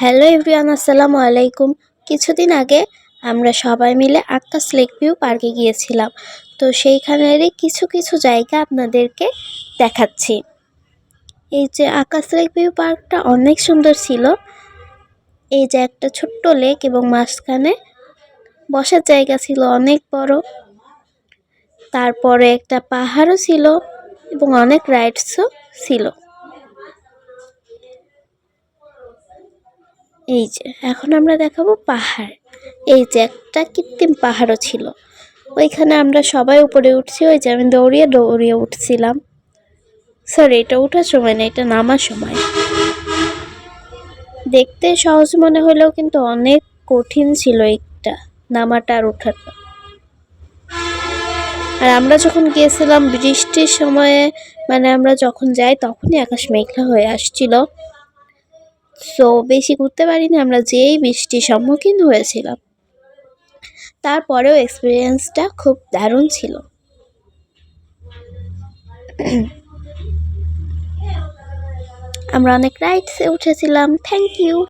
Hello everyone, আসসালামু আলাইকুম। কিছুদিন আগে আমরা সবাই মিলে আকাশ লেক ভিউ পার্কে গিয়েছিলাম। তো সেইখানেরই কিছু কিছু জায়গা আপনাদেরকে দেখাচ্ছি। এই যে আকাশ লেক ভিউ পার্কটা অনেক সুন্দর ছিল। এই যে একটা ছোট্ট লেক এবং মাঝখানে বসার জায়গা ছিল অনেক বড়। তারপরে একটা পাহাড়ও ছিল এবং অনেক রাইডসও ছিল। এই যে, এখন আমরা দেখাবো পাহাড়। এই যে একটা কৃত্রিম পাহাড়ও ছিল। ওইখানে আমরা সবাই উপরে উঠছি, ওই যে আমি দৌড়িয়ে দৌড়িয়ে উঠছিলাম। সরি এটা ওঠার সময় না, এটা নামার সময়। দেখতে সহজ মনে হলেও কিন্তু অনেক কঠিন ছিল একটা নামাটা আর ওঠাটা। আর আমরা যখন গিয়েছিলাম বৃষ্টির সময়ে মানে আমরা যখন যাই তখনই আকাশ মেঘলা হয়ে আসছিল। সো বেশি ঘুরতে পারিনি, আমরা যেই বৃষ্টির সম্মুখীন হয়েছিলাম। তারপরেও এক্সপিরিয়েন্সটা খুব দারুণ ছিল। আমরা অনেক রাইডসে উঠেছিলাম থ্যাংক ইউ